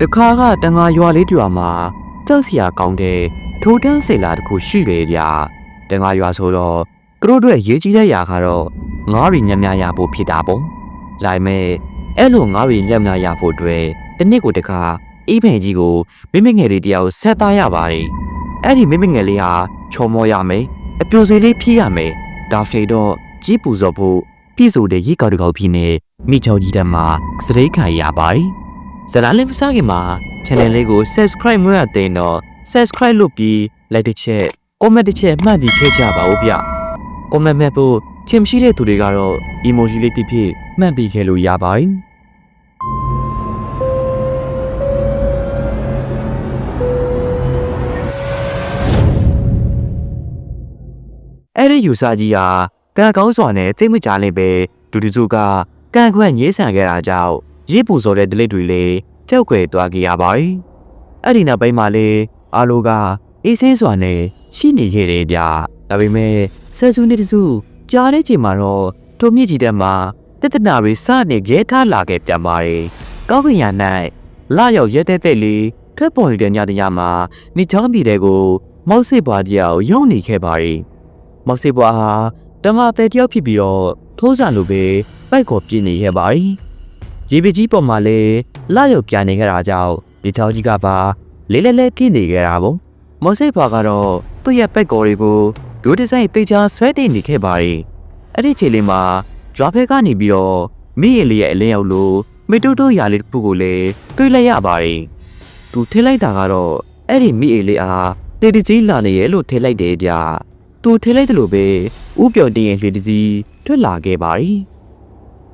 တခါကတန်ငါရွာလေးတစ်ရွာမှာကြောက်စရာကောင်းတဲ့ထိုတန်းစိတ်လာတစ်ခုရှိတယ်ဗျာတန်ငါရွာဆိုတော့သူတို့အတွက်ရေးကြီးတဲ့ຢာကတော့ငါးရီညံ့ညရဖို့ဖြစ်တာပေါ့ဒါပေမဲ့အဲ့လိုငါးရီလက်မရဖို့အတွက်တစ်နှစ်ကိုတစ်ခါအေးဖင်ကြီးကိုမိမငယ်လေးတယောက်ဆက်သားရပါတယ်အဲ့ဒီမိမငယ်လေးဟာချော်မောရမယ်အပြိုစေလေးဖြည့်ရမယ်ဒါဖေတော့ကြီးပူဇော်ဖို့ပြည့်စုံတဲ့ရေကောက်တစ်ကောက်ဖြစ်နေမိချောကြီးတက်မှာစရိတ်ခံရပါတယ် ဇာတ်လမ်းလေးမစခင်မှာ channel လေးကို subscribe မရသေးတော့ subscribe လုပ်ပြီး like တစ်ချက် comment တစ်ချက်မှတ်ပြီးခဲ့ကြပါဦးဗျ comment မှတ်ဖို့ချင်မရှိတဲ့သူတွေကတော့ emoji လေးတစ်ဖြစ်မှတ်ပြီးခဲ့လို့ရပါတယ်အဲ့ဒီယူဆကြီးဟာကံကောင်းစွာနဲ့သိမကြလေးပဲဒူဒူစုကကံခွင့်ရေးဆန်ခဲ့တာကြောင့် ရစ်ပူစော်တဲ့ဒလိတွေလေးတောက်ွယ်သွားခဲ့ရပါတယ်။အဲ့ဒီနောက်ပိုင်းမှာလေအာလိုကအေးဆင်းစွာနဲ့ရှိနေခဲ့တယ်ဗျ။ဒါပေမဲ့ဆယ်စုနှစ်တစုကြားတဲ့ချိန်မှာတော့ထိုမြင့်ကြီးတက်မှာတတနာတွေစနေခဲထားလာခဲ့ပြန်ပါတယ်။ကောင်းကင်ရ၌လာရောက်ရဲတဲ့တဲ့လေးထွက်ပေါ်နေတဲ့ညတညမှာမိချောင်းပြည်တဲ့ကို မောက်စစ်ပွားကြီးအောင်ယုံနေခဲ့ပါတယ်။မောက်စစ်ပွားဟာတမတဲ့တယောက်ဖြစ်ပြီးတော့ထိုးစားလိုပဲပိုက်ကော်ပြင်းနေခဲ့ပါတယ်။ ရေပကြီးပေါ်မှာလည်းလာရောက်ပြန်နေခဲ့တာကြောင့်ဒီချောင်းကြီးကပါလေးလဲလဲပြင်းနေခဲ့တာပေါ့။မော်စစ်ပွားကတော့သူ့ရဲ့ပိုက်ကော်တွေကိုဒိုဒီဇိုင်းတေချာဆွဲတင်နေခဲ့ပါတယ်။အဲ့ဒီချိန်လေးမှာကြွားဖဲကနေပြီးတော့မိရင်လေးရဲ့အလင်းရောက်လို့မေတိုးတိုးရာလေးတစ်ခုကိုလည်းတွေးလိုက်ရပါတယ်။သူထည့်လိုက်တာကတော့အဲ့ဒီမိအေလေးအားတေတီကြီးလာနေရဲ့လို့ထည့်လိုက်တယ်ဗျ။သူထည့်လိုက်တယ်လို့ပဲဥပျော်တင်ရဲ့လေတကြီးထွက်လာခဲ့ပါတယ်။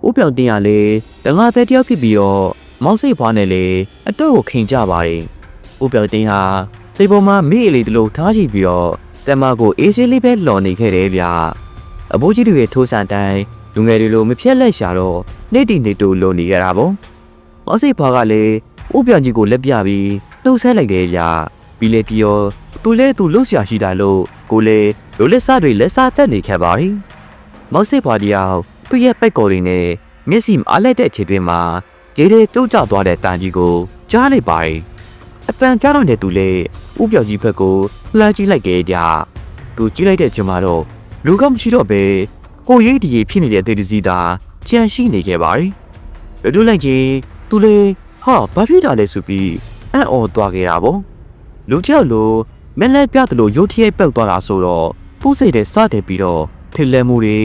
ဥပျော်တင်ရလေတငါသက်တယောက်ဖြစ်ပြီးတော့မောင်စိတ်ဖွားနဲ့လေအတော့ကိုခင်ကြပါတယ်။ဥပျော်တင်ဟာသေပေါ်မှာမိအေလေးတလို့ထားရှိပြီးတော့တမကိုအေးဆေးလေးပဲလော်နေခဲ့တယ်ဗျ။အဘိုးကြီးတွေရဲ့ထိုးဆန်တိုင်းလူငယ်တွေလိုမဖြက်လက်ရှာတော့နေတီနေတူလုံနေရတာပေါ့။မောင်စိတ်ဖွားကလည်းဥပျော်ကြီးကိုလက်ပြပြီးလှုပ်ဆဲလိုက်တယ်ဗျ။ပြီးလေပြီးတော့သူလဲသူလှုပ်ရှားရှိတာလို့ကိုလေလိုလက်စားတွေလက်စားတက်နေခဲ့ပါတယ်။မောက်စစ်ဘွားတယောက် သူ့ရဲ့ပိုက်ကော်တွေနဲ့မျက်စိမအားလိုက်တဲ့အချိန်တွင်မှာဂျေးတဲ့ပြုတ်ကျသွားတဲ့တန်ကြီးကိုကြားလိုက်ပါတယ်။အတန်ကြားတော့တဲ့သူလေဥပျော်ကြီးဘက်ကိုလှမ်းကြည့်လိုက်ကြကြ။သူကြည့်လိုက်တဲ့အချိန်မှာတော့လူကမရှိတော့ပဲကိုရိတ်ဒီဖြစ်နေတဲ့ဒေဒီစီတာကြံရှိနေခဲ့ပါတယ်။ဘယ်လိုလိုက်ကြီးသူလေဟာဘာဖြစ်တာလဲဆိုပြီးအံ့ဩသွားခဲ့တာပေါ့။လူတယောက်လိုမက်လက်ပြသလိုရုတ်တရက်ပောက်သွားတာဆိုတော့ပူးစိတ်တဲ့စတဲ့ပြီးတော့ထစ်လဲမှုတွေ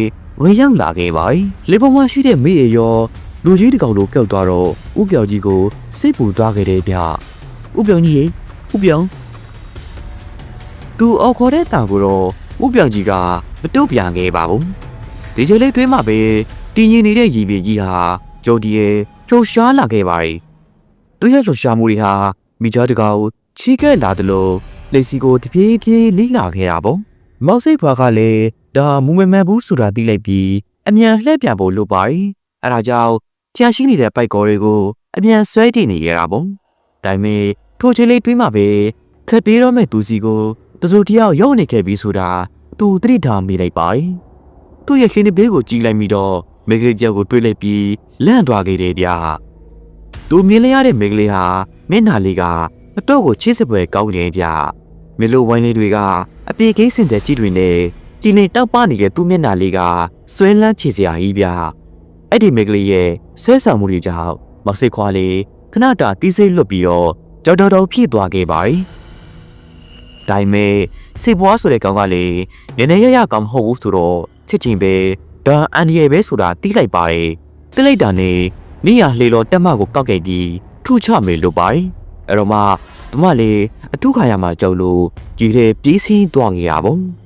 ဝင်ရောက်လာခဲ့ပါပြီ။လေပေါ်မှာရှိတဲ့မိရရောလူကြီးတကောင်လိုပျောက်သွားတော့ဥပြောင်ကြီးကိုစိတ်ပူသွားခဲ့တယ်ဗျ။ဥပြောင်ကြီးရေဥပြောင်သူအော်ခေါ်တဲ့တာကိုတော့ဥပြောင်ကြီးကမတုတ်ပြန်ခဲ့ပါဘူး။ဒီချိန်လေးတွင်းမှာပဲတင်းရင်နေတဲ့ရီပြေကြီးဟာဂျိုဒီရဲ့လှူရှားလာခဲ့ပါပြီ။သူရဲ့လှူရှားမှုတွေဟာမိသားတကောင်ချီးကဲလာတယ်လို့လက်စီကိုတပြေးပြေးလိလာခဲ့တာပေါ့။မောက်စိတ်ဖွာကလည်း ဒါမူမမှန်ဘူးဆိုတာသိလိုက်ပြီးအမြန်လှည့်ပြန်ဖို့လုပ်ပါ၏။အဲဒါကြောင့်ကြာရှိနေတဲ့ပိုက်ကော်တွေကိုအမြန်ဆွဲတည်နေရတာပေါ့။ဒါပေမဲ့ထိုချေလေးတွင်းမှာပဲခက်ပြေးတော့မဲ့သူစီကိုတစိုးတယောက်ရောက်နေခဲ့ပြီးဆိုတာသူသတိထားမိလိုက်ပါ၏။သူ့ရဲ့ခင်းတဲ့ဘေးကိုကြည့်လိုက်ပြီးတော့မိဂလေးကြောက်ကိုတွေးလိုက်ပြီးလန့်သွားခဲ့တယ်ဗျာ။သူမြင်လိုက်ရတဲ့မိဂလေးဟာမျက်နှာလေးကအတော့ကိုချစ်စပွဲကောင်းနေဗျာ။မေလိုဝိုင်းလေးတွေကအပြေကိစင်တဲ့ကြည့်တွေနဲ့ ကြည်နေတောက်ပနေတဲ့သူ့မျက်နှာလေးကဆွဲလန်းချေစရာကြီးဗျာအဲ့ဒီမိကလေးရဲ့ဆွဲဆောင်မှုတွေကြောင့်မဆိတ်ခွာလေးခဏတာတီးဆိတ်လွတ်ပြီးတော့ကြောက်တော်တော်ဖြစ်သွားခဲ့ပါပြီဒါပေမဲ့စေပွားဆိုတဲ့ကောင်ကလေနည်းနည်းရရကောင်မဟုတ်ဘူးဆိုတော့ချစ်ချင်းပဲဒါအန်ဒီရဲ့ပဲဆိုတာတီးလိုက်ပါတယ်တီးလိုက်တာနဲ့မိရလှေတော်တက်မကိုကောက်ခဲ့ပြီးထုချမေလို့ပါတယ်အဲ့တော့မှတမလေးအထုခါရမှာကြောက်လို့ကြီးတယ်ပြေးစင်းသွားနေရပါဘူး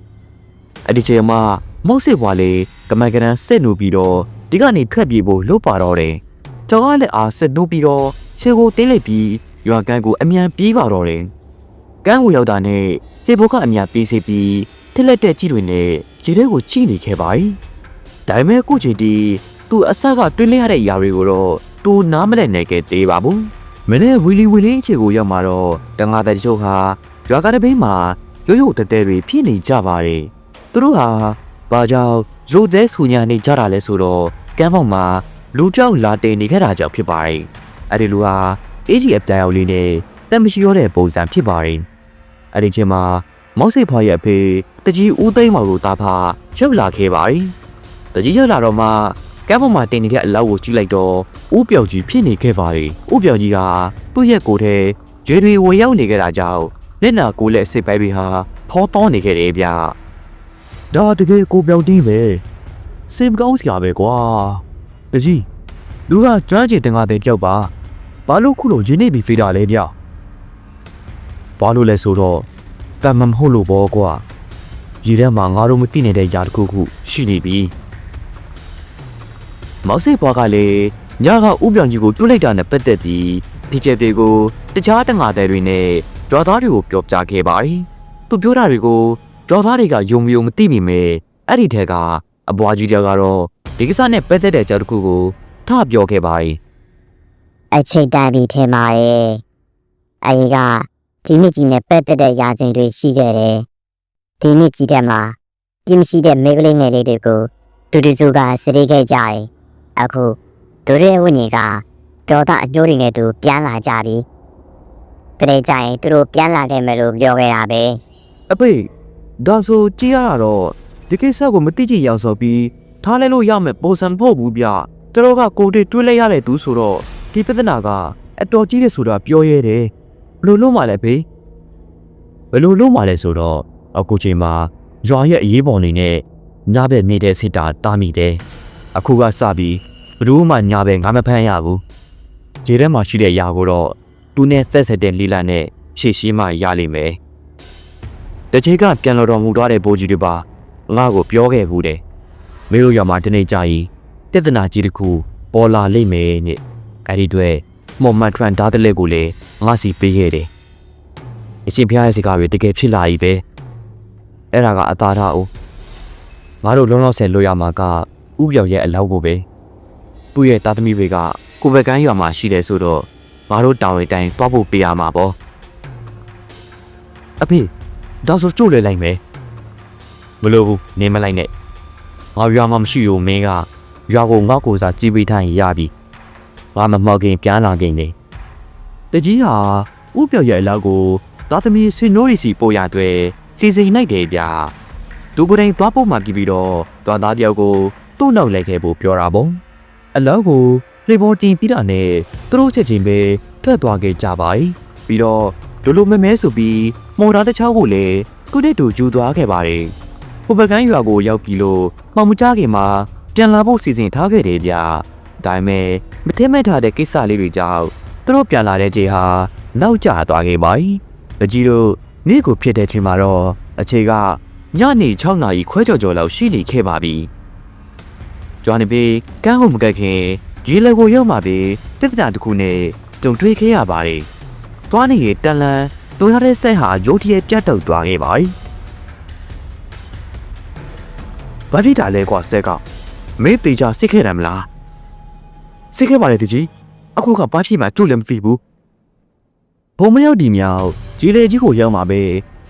အဲ့ဒီချိန်မှာမောက်စစ်ဘွားလေးကမန်ကရန်စစ်နူပြီးတော့ဒီကနေထွက်ပြေးဖို့လုပ်ပါတော့တယ်။ကျောင်းကလည်းအားစစ်နူပြီးတော့ခြေကိုတင်းလိုက်ပြီးရွာကန်းကိုအမြန်ပြေးပါတော့တယ်။ကန်းကိုရောက်တာနဲ့ဖေဘုတ်ကအမြန်ပြေးစီပြီးထက်လက်တဲ့ကြီးတွေနဲ့ခြေထဲကိုချိနေခဲ့ပါ යි ။ဒါပေမဲ့အခုချိန်ဒီသူအဆက်ကတွင်းလဲရတဲ့ຢာတွေကိုတော့တူနားမလဲနေခဲ့သေးပါဘူး။မနေ့ဝီလီဝီလီအခြေကိုရောက်มาတော့တန်ငါတဲ့တချို့ဟာရွာကတပိန်းမှာရိုးရိုးတဲတဲတွေဖြစ်နေကြပါတယ်။ သူတို့ဟာဘာကြောင့်ရိုးသေးဆူညာနေကြတာလဲဆိုတော့ကမ်းပေါက်မှာလူကြောက်လာတင်နေခဲ့တာကြောင့်ဖြစ်ပါတယ်။အဲ့ဒီလူဟာ AGF တိုင်အောင်လေးနဲ့တက်မရှိရောတဲ့ပုံစံဖြစ်ပါတယ်။အဲ့ဒီချိန်မှာမောက်စိတ်ဖွားရဲ့အဖေတကြီးဦးသိမ်းမောင်တို့သားဖာရောက်လာခဲ့ပါတယ်။တကြီးရောက်လာတော့မှကမ်းပေါ်မှာတင်နေတဲ့အလောက်ကိုကြည့်လိုက်တော့ဦးပြောင်ကြီးဖြစ်နေခဲ့ပါတယ်။ဦးပြောင်ကြီးကသူ့ရဲ့ကိုယ်ထဲရေတွေဝင်ရောက်နေခဲ့တာကြောင့်လက်နာကိုယ်လက်အစ်စ်ပိုက်ပြီးဟာဖောတောနေခဲ့တယ်ဗျ။ ဒါတကယ်ကိုပြောင်တင်းပဲစင်ကောင်းစရာပဲကွာတကြီးလူကကျွမ်းကျင်တင်ကားတဲ့ကြောက်ပါဘာလို့ခုလိုရင်းနေပြီးဖေးတာလဲဗျဘာလို့လဲဆိုတော့တမန်မဟုတ်လို့ဘောကွာရည်ထဲမှာငါတို့မသိနေတဲ့ຢာတစ်ခုခုရှိနေပြီမောက်စိတ်ဘွားကလည်းညကဥပြောင်ကြီးကိုတွတ်လိုက်တာနဲ့ပတ်သက်ပြီးဖြစ်ပျက်တွေကိုတခြားတငါတဲ့တွေနဲ့ကြွားသားတွေကိုပြောပြခဲ့ပါတယ်။သူပြောတာတွေကို ကြွားသားတွေကယုံမယုံမသိမိမယ်အဲ့ဒီထက်ကအဘွားကြီးတယောက်ကတော့ဒီကိစ္စနဲ့ပတ်သက်တဲ့ကြောက်တစ်ခုကိုထပြောခဲ့ပါတယ်အချိန်တိုင်းပြီးထင်ပါတယ်။အရင်ကဒီမြစ်ကြီးနဲ့ပတ်သက်တဲ့ရာဇဝင်တွေရှိခဲ့တယ်။ဒီမြစ်ကြီးထဲမှာပြင်းမရှိတဲ့မိန်းကလေးငယ်လေးတွေကိုဒူဒူစုကစရိတ်ခဲ့ကြတယ်။အခုဒူရဲဝင်းကြီးကဒေါသအကျိုးတွေနဲ့တူပြန်လာကြပြီ။တရေကြရင်သူတို့ပြန်လာခဲ့မယ်လို့ပြောခဲ့တာပဲအဖေ ဒါဆိုကြည့်ရတာတော့ဒီကိစ္စကိုမသိကြည့်ရောက်ဆိုပြီးထားလဲလို့ရမယ်ပုံစံဖို့ဘူးဗျတတော်ကကိုတွေတွေးလိုက်ရတဲ့သူဆိုတော့ဒီပြဿနာကအတော်ကြီးတယ်ဆိုတာပြောရဲတယ်ဘလို့လို့မှလဲဖေဘလို့လို့မှလဲဆိုတော့အခုချိန်မှာရွာရဲ့အရေးပေါ်နေနဲ့ညဘက်မြင့်တဲ့စစ်တာတားမိတယ်အခုကစပြီးဘလို့မှညဘက်ငါမဖမ်းရဘူးခြေထဲမှာရှိတဲ့ຢာကိုတော့သူနဲ့ဆက်ဆက်တဲ့လီလာနဲ့ရှေ့ရှိမှရလိမ့်မယ် တချေကပြန်လာတော်မူသွားတဲ့ဘိုးကြီးတွေပါငါ့ကိုပြောခဲ့ဘူးတယ်မင်းတို့ရွာမှာဒီနေ့ကြာရင်တက်သနာကြီးတစ်ခုပေါ်လာလိမ့်မယ်နဲ့အဲ့ဒီတွေ့မော်မန်ထရန်ဒါးတဲ့လက်ကိုလည်းငါစီပေးခဲ့တယ်အရှင်ဖျားရဲ့စကားတွေတကယ်ဖြစ်လာ ਈ ပဲအဲ့ဒါကအသာထားအောင်ငါတို့လုံးလောက်ဆယ်လွတ်ရမှာကဥပြောင်ရဲ့အလောက်ကိုပဲသူ့ရဲ့သားသမီးတွေကကိုယ်ပဲကန်းရွာမှာရှိတယ်ဆိုတော့ငါတို့တောင်ရီတိုင်းတွားဖို့ပေးရမှာပေါ့အဖေ ဒါဆိုကြို့လဲလိုက်မယ်မလို့ဘူးနေမလိုက်နဲ့ငါရွာမှာမရှိဘူးမင်းကရွာကိုငေါ့ကိုစားကြည့်ပေးထိုင်ရပြီငါမမောက်ခင်ပြန်လာခင်နေတကြီးဟာဥပြော်ရဲ့အလောက်ကိုသားသမီးဆွေနိုးရီစီပို့ရတဲ့စီစဉ်နိုင်တယ်ဗျာသူကိုယ်တိုင်သွားဖို့မှပြီးပြီးတော့သွားသားတယောက်ကိုသူ့နောက်လိုက်ခဲ့ဖို့ပြောတာပေါ့အလောက်ကိုလေဘော်တင်ပြီးတာနဲ့သူတို့ချက်ချင်းပဲထွက်သွားခဲ့ကြပါ යි ပြီးတော့ဒလိုမဲမဲဆိုပြီး မော်တာတစ်ချောင်းကိုလည်းကုနဲ့တူယူသွားခဲ့ပါတယ်။ဟိုဘကန်ရွာကိုရောက်ပြီလို့မှောင်မကြခင်မှာပြန်လာဖို့စီစဉ်ထားခဲ့တယ်ဗျ။ဒါပေမဲ့မထင်မဲ့ထားတဲ့ကိစ္စလေးတွေကြောင့်သူတို့ပြန်လာတဲ့ချိန်ဟာနောက်ကျသွားခဲ့ပါ යි ။အကြီးတို့နေ့ကိုဖြစ်တဲ့ချိန်မှာတော့အခြေကညနေ6နာရီခွဲကြော်ကြော်လောက်ရှိနေခဲ့ပါပြီ။ကျွမ်းနေပြီးကန်းကိုမကက်ခင်ရေလကိုရောက်မှပြီးပြဿနာတစ်ခုနဲ့ကြုံတွေ့ခဲ့ရပါတယ်။သွားနေရတန်လန် လိုရတဲ့ဆက်ဟာရုတ်တရက်ပြတ်တောက်သွားခဲ့ပါ යි ။ဘာဖြစ်တာလဲကွာဆက်ကမင်းတေချာစစ်ခဲ့တယ်မလားစစ်ခဲ့ပါလေတကြီးအခုကဘာဖြစ်မှကြို့လည်းမသိဘူးဘုံမရောက်ဒီမြောက်ကြီးလေကြီးကိုရောက်မှာပဲ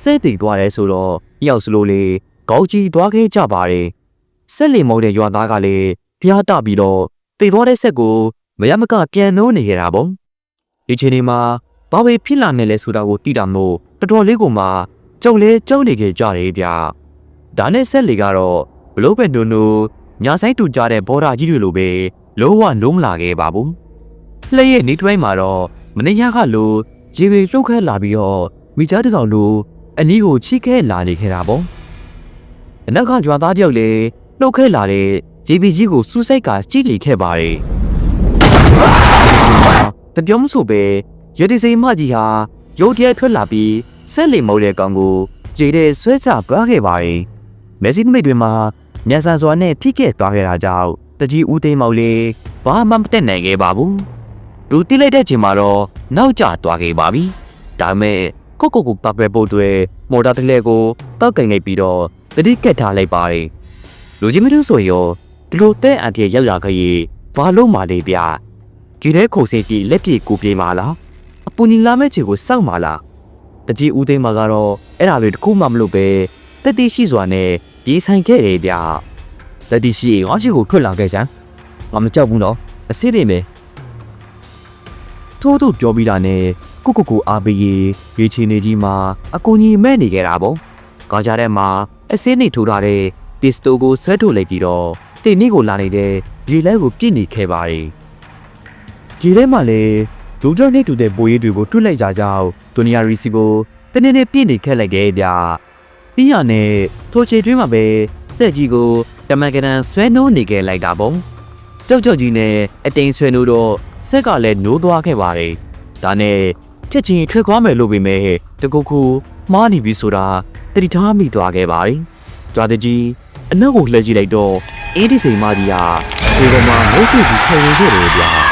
စက်တိတ်သွားရဲဆိုတော့ရောက်စလို့လေကောက်ကြီးသွားခဲ့ကြပါတယ်ဆက်လီမုံတဲ့ရွာသားကလည်းဖျားတပြီးတော့တိတ်သွားတဲ့ဆက်ကိုမရမကပြန်နှိုးနေကြတာပေါ့ဒီချိန်ဒီမှာ ဘာပဲဖြစ်လာနေလဲဆိုတာကိုသိတာမို့တော်တော်လေးကိုမှကြုံလဲကြုံနေကြကြတယ်ဗျဒါနဲ့ဆက်လီကတော့ဘလို့ပဲနုံနုံညာဆိုင်တူကြတဲ့ဘော်ဒါကြီးတွေလိုပဲလုံးဝလုံးမလာခဲ့ပါဘူးလှည့်ရဲ့နေတွိုင်းမှာတော့မနေ့ညကလိုရေတွေလှုပ်ခဲလာပြီးတော့မိသားတစ်ကောင်လိုအနီးကိုချိခဲလာနေခဲ့တာပေါ့အနောက်ကကြွားသားတယောက်လည်းလှုပ်ခဲလာတဲ့ရေပီကြီးကိုစူးစိုက်ကကြည့်လေခဲ့ပါတယ်တပြောမဆိုပဲ ရတီစိမ်မကြီးဟာရုတ်တရက်ထွက်လာပြီးဆက်လီမုံတဲ့ကောင်ကိုခြေတဲ့ဆွဲချပွားခဲ့ပါတယ်မက်ဆီနမိတ်တွေမှာညဆန်စွာနဲ့ထိခဲ့သွားခဲ့တာကြောင့်တကြီးဦးသိမ်းမောင်လေးဘာမှမတက်နိုင်ခဲ့ပါဘူးသူတိလိုက်တဲ့ချိန်မှာတော့နောက်ကျသွားခဲ့ပါပြီဒါပေမဲ့ကိုကိုကိုပတ်ပဲပို့တွေမော်တာတစ်လက်ကိုတောက်ကင်လိုက်ပြီးတော့တတိကက်ထားလိုက်ပါတယ်လူကြီးမတို့ဆိုရောဒီလိုတဲ့အန်တီရောက်လာခဲ့ရင်ဘာလို့မှလဲဗျာကြီးတဲ့ခုံစေးပြီးလက်ပြေကိုပြေးมาလားအ ပူညီလာမဲ့ချေကိုစောက်มาလားတကြီးဦးသိမ်းမှာကတော့အဲ့ဒါတွေတခုမှမလုပ်ပဲတက်တိရှိစွာနဲ့ဒီဆိုင်ခဲ့တယ်ဗျာတက်တိရှိငါရှိကိုထွက်လာခဲ့စမ်းငါမကြောက်ဘူးနော်အစ်စ်တွေမယ်ထိုးသူပြောပြီးတာနဲ့ကိုကိုကိုအားပေးရေးရေချီနေကြီးမှာအကူကြီးမဲ့နေခဲ့တာပေါ့ကားကြတဲ့မှာအစင်းနေထိုးထားတဲ့ပစ္စတိုကိုဆွဲထုတ်လိုက်ပြီးတော့တင်နီကိုလာနေတဲ့ရေလဲကိုပြစ်နေခဲ့ပါတယ်ဒီထဲမှာလေလူ ကြောင့်နေတူတဲ့ပိုးရေးတွေကိုတွတ်လိုက်ကြကြောင်းဒိုနီယာရီစီကိုတနေ့နေ့ပြစ်နေခဲ့လိုက်တယ်ဗျပြီးရနဲ့ထိုချေတွင်းမှာပဲစက်ကြီးကိုတမန်ကရန်ဆွဲနှိုးနေခဲ့လိုက်တာပေါ့ကြောက်ကြောက်ကြီးနဲ့အတိန်ဆွဲနှိုးတော့ဆက်ကလည်းနိုးသွားခဲ့ပါတယ်ဒါနဲ့ချက်ချင်းထွက်သွားမယ်လို့ပဲမဲ့တကူကူမားနေပြီဆိုတာတတိထားမိသွားခဲ့ပါတယ်ကြွားတကြီးအနောက်ကိုလှည့်ကြည့်လိုက်တော့အင်းဒီစိန်မကြီးဟာဒီကမှာမိုးကူကြီးထိုင်နေခဲ့တယ်ဗျာ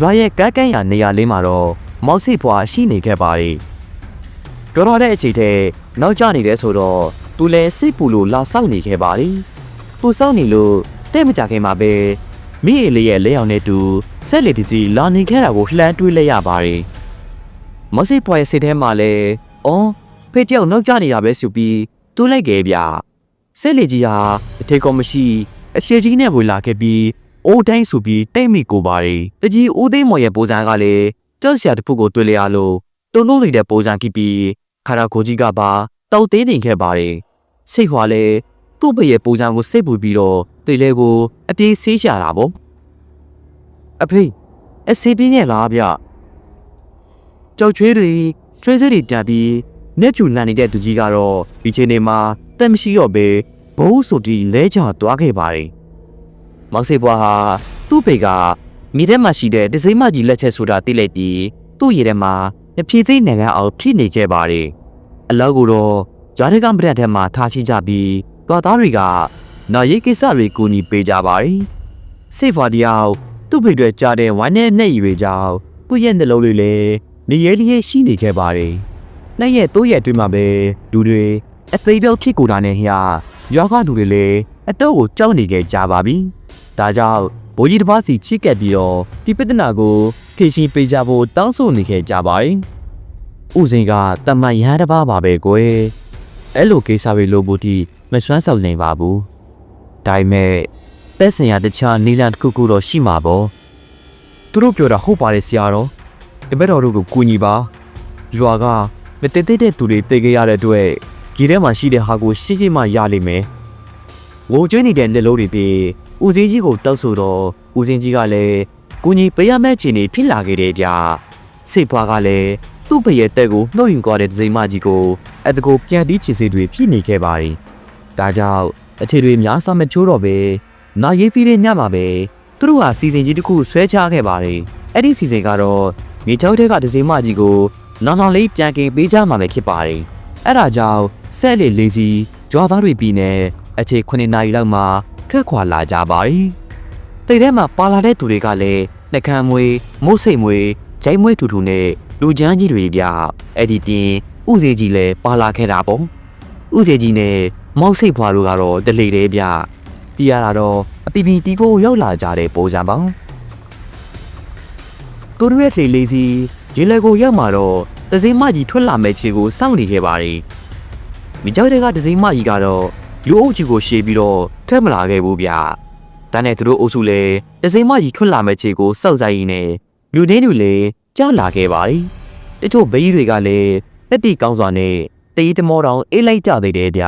ရွာရဲ့ကက်ကန်းရနေရာလေးမှာတော့မောက်စိတ်ဖွာရှိနေခဲ့ပါတယ်တော်တော်တဲ့အချိန်တည်းနောက်ကျနေတယ်ဆိုတော့သူလည်းစိတ်ပူလို့လာဆောက်နေခဲ့ပါတယ်ပူဆောက်နေလို့တဲ့မကြခင်မှာပဲမိအေလေးရဲ့လက်အောင်နဲ့တူဆက်လေတကြီးလာနေခဲ့တာကိုလှမ်းတွေးလိုက်ရပါတယ်မောက်စိတ်ဖွာရဲ့စိတ်ထဲမှာလည်းအော်ဖေးတယောက်နောက်ကျနေတာပဲဆိုပြီးတွေးလိုက်ခဲ့ဗျဆက်လေကြီးဟာအထေကောမရှိအရှိကြီးနဲ့ဝင်လာခဲ့ပြီး အိုးတိုင်းဆိုပြီးတိတ်မိကိုပါတယ်တကြီးဦးသိမ်းမော်ရဲ့ပုံစံကလည်းကြောက်စရာတစ်ခုကိုတွေ့လျရလို့တုံလုံးနေတဲ့ပုံစံကြည့်ပြီးခါရာကိုကြီးကပါတောက်သေးနေခဲ့ပါတယ်စိတ်ခွာလဲသူ့ဘရဲ့ပုံစံကိုစိတ်ပူပြီးတော့တေလဲကိုအပြေးဆေးရှာတာပေါ့အဖေအစီပြင်းရဲ့လားဗျကြောက်ချွေးတွေချွေးစည်းတွေတက်ပြီးမျက်ဖြူလန်နေတဲ့သူကြီးကတော့ဒီချိန်နေမှာတက်မရှိတော့ပဲဘိုးဆိုတီလဲချသွားခဲ့ပါတယ် မောက်စေဘွားဟာသူ့ပေကမိထဲမှာရှိတဲ့ဒစိမ့်မကြီးလက်ချက်ဆိုတာသိလိုက်ပြီးသူ့ရည်ထဲမှာအဖြေသိနိုင်ငံအောင်ဖြစ်နေခဲ့ပါတယ်အလောက်ကိုတော့ဂျားတကမ္ပရက်ထဲမှာထားရှိကြပြီးတွာသားတွေကနောက်ရိတ်ကိစ္စတွေကူညီပေးကြပါတယ်စေဖွာတယောက်သူ့ဖေတွေကြားတဲ့ဝမ်းနဲ့နှက်ရည်တွေကြောင့်သူ့ရဲ့နှလုံးလေးလည်းနေရဲလျက်ရှိနေခဲ့ပါတယ်နှစ်ရက်သုံးရက်အတွင်းမှာပဲလူတွေအသေးပြောက်ဖြစ်ကိုတာနဲ့ဟျာရွာကလူတွေလည်းအတော့ကိုကြောက်နေခဲ့ကြပါပြီ ဒါကြောင့်ဘိုးကြီးတစ်ပါးစီချစ်ကပ်ပြီးတော့ဒီပြဿနာကိုဖြေရှင်းပေးကြဖို့တောင်းဆိုနေခဲ့ကြပါတယ်ဥစဉ်ကတမန်ရဟန်းတစ်ပါးပါပဲကွယ်အဲ့လိုကိစ္စတွေလို့ဘူးတီမစွမ်းဆောက်နိုင်ပါဘူးဒါပေမဲ့သက်စင်ရတခြားနီလန်တစ်ခုခုတော့ရှိမှာပေါ့သူတို့ပြောတာဟုတ်ပါတယ်ဆရာတော်တပည့်တော်တို့ကိုကူညီပါရွာကမတည်တဲ့တဲ့သူတွေတည်ခဲ့ရတဲ့အတွက်ကြီးထဲမှာရှိတဲ့ဟာကိုရှင်းရှင်းမှရလိမ့်မယ်ငိုကြွေးနေတဲ့လက်လုံးတွေပြီး ဦးစင်းကြီးကိုတောက်ဆိုတော့ဦးစင်းကြီးကလည်းကူညီပေးရမယ့်ခြေနေဖြစ်လာခဲ့တယ်ဗျစိတ်ဖွာကလည်းသူ့ဖရဲ့တက်ကိုနှုတ်ယူသွားတဲ့ဒဇိမကြီးကိုအတကိုပြန်တီးချီစေတွေဖြစ်နေခဲ့ပါတယ်ဒါကြောင့်အခြေတွေများစမချိုးတော့ပဲနာရေးဖီးတဲ့ညမှာပဲသူတို့ဟာစီစဉ်ကြီးတစ်ခုဆွဲချခဲ့ပါတယ်အဲ့ဒီစီစဉ်ကတော့မြေချောက်တဲ့ကဒဇိမကြီးကိုနောင်နောင်လေးပြန်ကင်ပေးကြမှာပဲဖြစ်ပါတယ်အဲ့ဒါကြောင့်ဆက်လေလေးစီကြွားသားတွေပြီးနေအခြေ9နာရီလောက်မှာ ထွက်ခွာလာကြပါတယ်တိတ်ထဲမှာပါလာတဲ့သူတွေကလည်းနှကမ်းမွေးမိုးစိတ်မွေးဂျိုင်းမွေးထူထူနဲ့လူချမ်းကြီးတွေပြအဲ့ဒီပြင်ဥစေကြီးလည်းပါလာခဲ့တာပေါ့ဥစေကြီးနဲ့မောက်စိတ်ဖွာတို့ကတော့တလေလေးပြတီးရတာတော့အပီပီတီကိုရောက်လာကြတဲ့ပုံစံပေါ့သူတို့ရဲ့လေလေးစီရေလက်ကိုရောက်မှာတော့တစိမ့်မကြီးထွက်လာမဲ့ခြေကိုစောင့်နေခဲ့ပါတယ်မိကြောက်တဲ့ကတစိမ့်မကြီးကတော့ လူအုပ်ကြီးကိုရှေ့ပြီးတော့ထွက်မလာခဲ့ဘူးဗျ။ဒါနဲ့သူတို့အုပ်စုလည်းတစိမ့်မကြီးထွက်လာမဲ့ခြေကိုစောက်ဆိုင်ရင်းနဲ့လူတွေလူလည်းကြားလာခဲ့ပါတယ်။တချို့ဘေးတွေကလည်းတက်တီကောင်းစွာနဲ့တေးတမောတောင်အေးလိုက်ကြသေးတယ်ဗျ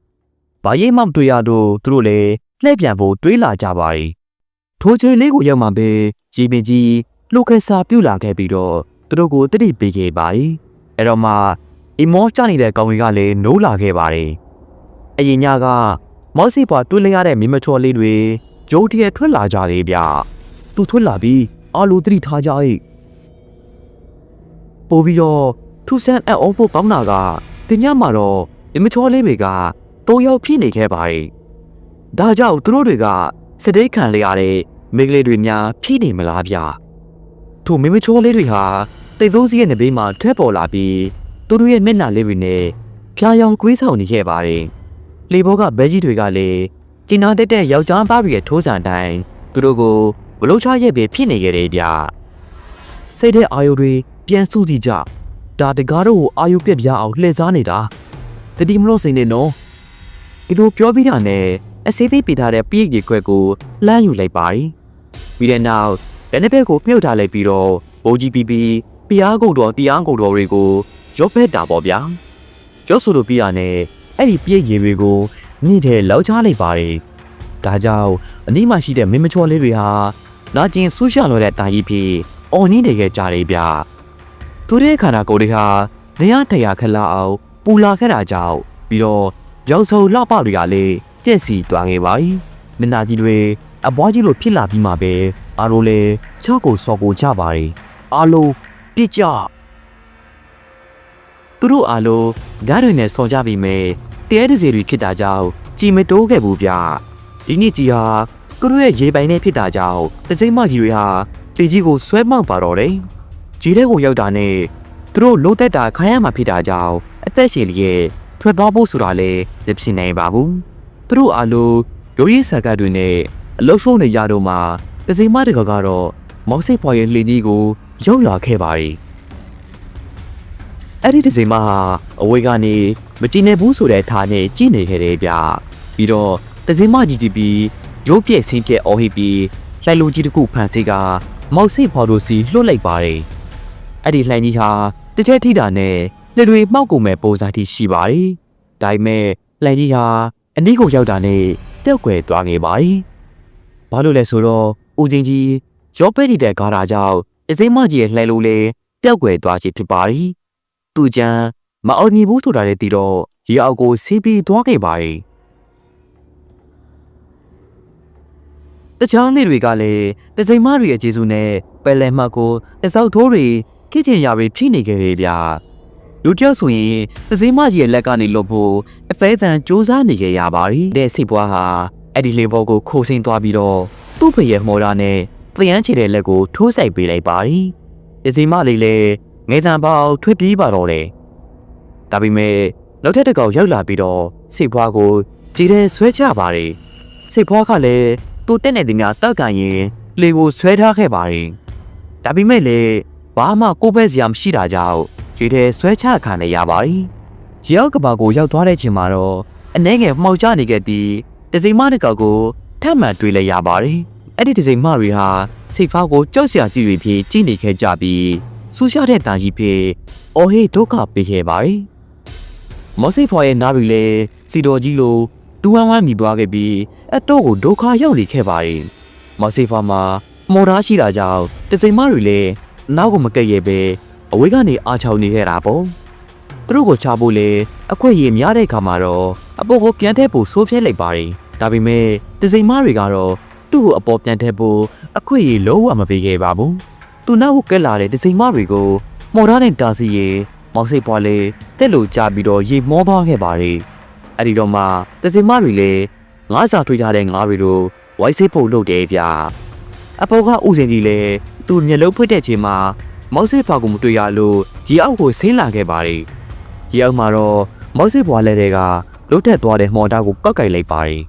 ။ဘာရေးမှမတွေ့ရတော့သူတို့လည်းလှည့်ပြန်ဖို့တွေးလာကြပါတယ်။ထိုချိန်လေးကိုရောက်မှပဲရေပင်ကြီးလှုပ်ခဲစာပြုတ်လာခဲ့ပြီးတော့သူတို့ကိုတတိပေးခဲ့ပါတယ်။အဲ့တော့မှအီမောချနေတဲ့ကောင်တွေကလည်းနိုးလာခဲ့ပါတယ်။ အရင်ညကမော့စီပွားတွေးလိုက်ရတဲ့မိမချော်လေးတွေဂျိုးတရက်ထွက်လာကြတယ်ဗျ။သူထွက်လာပြီးအာလူသတိထားကြ၏။ပို့ပြီးတော့ထူဆန်အံ့ဩဖို့ကောင်းတာကတင်ညမှာတော့မိမချော်လေးတွေကတိုးရောက်ဖြစ်နေခဲ့ပါတယ်။ဒါကြောင့်သူတို့တွေကစတိတ်ခံလိုက်ရတဲ့မိကလေးတွေများဖြစ်နေမလားဗျ။ထိုမိမချော်လေးတွေဟာတိတ်သိုးစီးရဲ့နဘေးမှာထွက်ပေါ်လာပြီးသူတို့ရဲ့မျက်နှာလေးတွေနဲ့ဖျားယောင်ကွေးဆောင်နေခဲ့ပါတယ်။ လေဘောကဘဲကြီးတွေကလည်းကျင်းနာတက်တဲ့ယောက်ျားသားတွေရဲ့ထိုးစံတိုင်းသူတို့ကိုဘလို့ချရဲ့ပဲဖြစ်နေကြတယ်ဗျ။စိတ်တဲ့အာယုတွေပြန်စုကြည့်ကြ။ဒါတကားတို့ကိုအာယုပြက်ပြအောင်လှည့်စားနေတာ။တတိမလို့စိန်နေနော်။ဒီလိုပြောပြီးတာနဲ့အစေးသေးပေးထားတဲ့ပြည့်ကြီးခွက်ကိုလှမ်းယူလိုက်ပါ යි ။ပြီးတဲ့နောက်လက်နှစ်ဘက်ကိုမြုပ်ထားလိုက်ပြီးတော့ဘိုးကြီးပြီးပြီးပြားကုတ်တော်တရားကုတ်တော်တွေကိုရော့ဖက်တာပေါ့ဗျာရော့ဆိုလိုပြရနဲ့ အဲ့ဒီပြည့်ရည်တွေကိုညှိတဲ့လောက်ချလိုက်ပါတယ်ဒါကြောင့်အနီးမှာရှိတဲ့မင်းမချောလေးတွေဟာလာကျင်ဆူးရှလွယ်တဲ့တာကြီးဖြစ်အော်နီးနေခဲ့ကြတယ်ဗျသူတဲ့ခန္ဓာကိုယ်တွေဟာနေရတရာခက်လာအောင်ပူလာခဲ့တာကြောင့်ပြီးတော့ရောက်ဆုံလှပတွေကလည်းပြက်စီသွားခဲ့ပါ යි မျက်နှာကြီးတွေအပွားကြီးလိုဖြစ်လာပြီးမှပဲအားလုံးလည်းချော့ကိုစော်ကိုချပါတယ်အားလုံးပြစ်ကြ သူတို့အားလုံးဓာတ်တွေနဲ့စော်ကြပြီးမယ်တဲတစီတွေဖြစ်တာကြောင့်ကြည်မတိုးခဲ့ဘူးဗျဒီနေ့ကြီးဟာသူတို့ရဲ့ရေပိုင်နဲ့ဖြစ်တာကြောင့်တစိမ့်မကြီးတွေဟာတေကြီးကိုဆွဲမောက်ပါတော့တယ်ကြီးတဲ့ကိုရောက်တာနဲ့သူတို့လုံးသက်တာခိုင်းရမှာဖြစ်တာကြောင့်အသက်ရှင်လျက်ထွက်သွားဖို့ဆိုတာလည်းမဖြစ်နိုင်ပါဘူးသူတို့အားလုံးရိုးရေးဆက်ကတ်တွေနဲ့အလုရှုံးနေကြတော့မှတစိမ့်မတကကတော့မောက်စိတ်ဖွာရဲ့လှင်ကြီးကိုရောက်လာခဲ့ပါ၏ အဲ့ဒီတစိမ့်မဟာအဝေးကနေမကြည့်နေဘူးဆိုတဲ့ထားနဲ့ကြည့်နေခဲ့တယ်ဗျပြီးတော့တစိမ့်မကြီးတီးပြီးရုပ်ပြက်ဆင်းပြက်အော်ဟစ်ပြီးလှိုင်လိုကြီးတစ်ခုဖန်စီကမောက်စိတ်ဖွာတို့စီလွှတ်လိုက်ပါတယ်အဲ့ဒီလှိုင်ကြီးဟာတစ်ချက်ထိတာနဲ့လက်တွေမှောက်ကုန်မဲ့ပုံစံတိရှိပါတယ်ဒါပေမဲ့လှိုင်ကြီးဟာအနီးကိုရောက်တာနဲ့တက်ွယ်သွားခဲ့ပါတယ်ဘာလို့လဲဆိုတော့ဦးချင်းကြီးရော့ပက်တီတဲ့ကားတာကြောင့်အစိမ့်မကြီးရဲ့လှိုင်လိုလေပျောက်ကွယ်သွားခြင်းဖြစ်ပါတယ် သူချမ်းမအောင်မြင်ဘူးဆိုတာလည်းသိတော့ရေအောက်ကိုဆေးပြီးသွားခဲ့ပါတယ်တခြားနေ့တွေကလည်းတစိမ့်မတွေရဲ့ကျေးဇူးနဲ့ပယ်လယ်မှတ်ကိုအစောက်ထိုးတွေခစ်ချင်ရာတွေဖိနေခဲ့တယ်ဗျာလူတယောက်ဆိုရင်တစိမ့်မကြီးရဲ့လက်ကနေလွတ်ဖို့အဖဲတန်စူးစမ်းနေကြရပါတယ်တဲ့စိတ်ပွားဟာအဲ့ဒီလေဘောကိုခိုးဆင်းသွားပြီးတော့သူ့ဖေရဲ့မော်ဒါနဲ့သယန်းချေတဲ့လက်ကိုထိုးဆိုင်ပေးလိုက်ပါတယ်တစိမ့်မလေးလည်း ငယ်တံပေါက်ထွေးပြေးပါတော့တယ်ဒါပေမဲ့နောက်ထပ်တစ်ကောင်ရောက်လာပြီးတော့စိတ်ပွားကိုကြည်တဲ့ဆွဲချပါတယ်စိတ်ပွားကလည်းသူ့တက်နေသည်များတောက်ကန်ရင်လေကိုဆွဲထားခဲ့ပါတယ်ဒါပေမဲ့လည်းဘာမှကိုပဲစရာမရှိတာကြောင့်ကြည်တဲ့ဆွဲချခံရရပါတယ်ရေအောက်ကဘာကိုရောက်သွားတဲ့ချိန်မှာတော့အနှဲငယ်မှောက်ကျနေခဲ့ပြီးတစိမ့်မတစ်ကောင်ကိုထပ်မံတွေ့လိုက်ရပါတယ်အဲ့ဒီတစိမ့်မတွေဟာစိတ်ဖောက်ကိုကြောက်စရာကြည့်ရဖြစ်ကြည့်နေခဲ့ကြပြီး ဆူရှာတဲ့တန်ကြီးဖြစ်အော်ဟေးဒုက္ခပေးခဲ့ပါတယ်မော်စိဖော်ရဲ့နားပြီလေစီတော်ကြီးလိုတူဝမ်းဝမ်းမြည်သွားခဲ့ပြီးအတော့ကိုဒုက္ခရောက်နေခဲ့ပါတယ်မော်စိဖော်မှာမော်ဒါရှိတာကြောင့်တစိမ့်မတွေလည်းနောက်ကိုမကက်ရဲပဲအဝေးကနေအားချောင်နေခဲ့တာပေါ့သူတို့ကိုချဖို့လေအခွင့်အရေးများတဲ့ခါမှာတော့အပေါ်ကိုပြန်ထည့်ဖို့ဆိုးပြဲလိုက်ပါတယ်ဒါပေမဲ့တစိမ့်မတွေကတော့သူ့ကိုအပေါ်ပြန်ထည့်ဖို့အခွင့်အရေးလုံးဝမပေးခဲ့ပါဘူး သူနောက်ကိုကက်လာတဲ့တစိမ့်မတွေကိုမော်ဒါနဲ့တာစီရေမောင်စိတ်ပွားလေတက်လို့ကြပြီးတော့ရေမောပါခဲ့ပါတယ်အဲ့ဒီတော့မှတစိမ့်မတွေလည်းငါးစာထွေးထားတဲ့ငါးတွေတို့ဝိုင်းစိတ်ဖို့လုပ်တယ်ဗျာအပေါ်ကဥစဉ်ကြီးလည်းသူမျက်လုံးဖွင့်တဲ့ချိန်မှာမောက်စိတ်ဖွာကိုမတွေ့ရလို့ရေအောက်ကိုဆင်းလာခဲ့ပါတယ်ရေအောက်မှာတော့မောက်စိတ်ဖွာလက်တွေကလုတ်တက်သွားတဲ့မော်တာကိုကောက်ကိုက်လိုက်ပါတယ်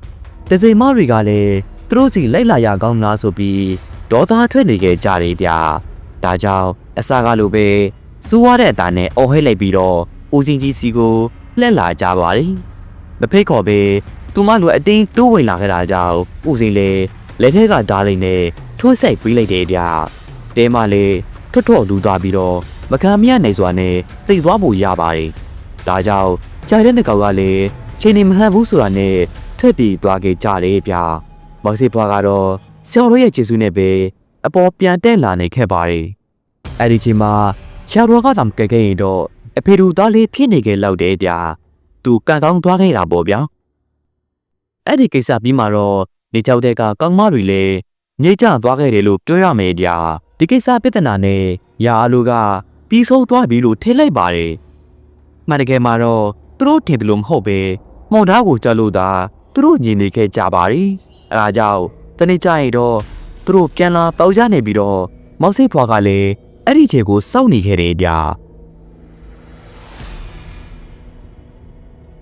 တစိမ့်မတွေကလည်းသူတို့စီလိုက်လာရကောင်းလားဆိုပြီး ဒေါသထွက်နေခဲ့ကြတယ်ဗျာဒါကြောင့်အစကားလိုပဲစူးရတဲ့အတန်နဲ့အော်ဟဲလိုက်ပြီးတော့ဦးစင်းကြီးစီကိုလှက်လာကြပါတယ်မဖိတ်ခေါ်ပဲသူမလိုအတင်းတိုးဝင်လာခဲ့တာကြောင့်ဦးစင်းလေလက်ထက်ကဓားလိမ့်နဲ့ထိုးဆိုင်ပေးလိုက်တယ်ဗျတဲမလေးထွတ်ထွတ်လူသွားပြီးတော့မခံမရနိုင်စွာနဲ့စိတ်သွားဖို့ရပါတယ်ဒါကြောင့်ကြိုင်တဲ့နှစ်ကောင်ကလည်းချိန်နေမဟန်ဘူးဆိုတာနဲ့ထွက်ပြေးသွားခဲ့ကြတယ်ဗျမောင်စီဘွားကတော့ ဆောင်းတို့ရဲ့ကျေးဇူးနဲ့ပဲအပေါ်ပြန်တက်လာနေခဲ့ပါတယ်အဲ့ဒီချိန်မှာဆရာတော်ကသာမကဲခဲ့ရင်တော့အဖေတို့သားလေးဖြစ်နေခဲ့လောက်တယ်ဗျာသူကန်ကောင်းသွားခဲ့တာပေါ့ဗျာအဲ့ဒီကိစ္စပြီးမှတော့နေကြောက်တဲ့ကကောင်းမတွေလည်းညစ်ကြသွားခဲ့တယ်လို့ပြောရမယ်ဗျာဒီကိစ္စပြဿနာနဲ့ရာအလိုကပြီးဆုံးသွားပြီလို့ထင်လိုက်ပါတယ်မှန်တကယ်မှာတော့သူတို့ထင်တယ်လို့မဟုတ်ပဲမော်သားကိုကြလို့သာသူတို့ညီနေခဲ့ကြပါတယ်အဲဒါကြောင့် တနေ့ကျရင်တော့သူတို့ပြန်လာပေါက်ကြနေပြီးတော့မောက်စိတ်ဖွားကလည်းအဲ့ဒီခြေကိုစောင့်နေခဲ့တယ်ဗျာ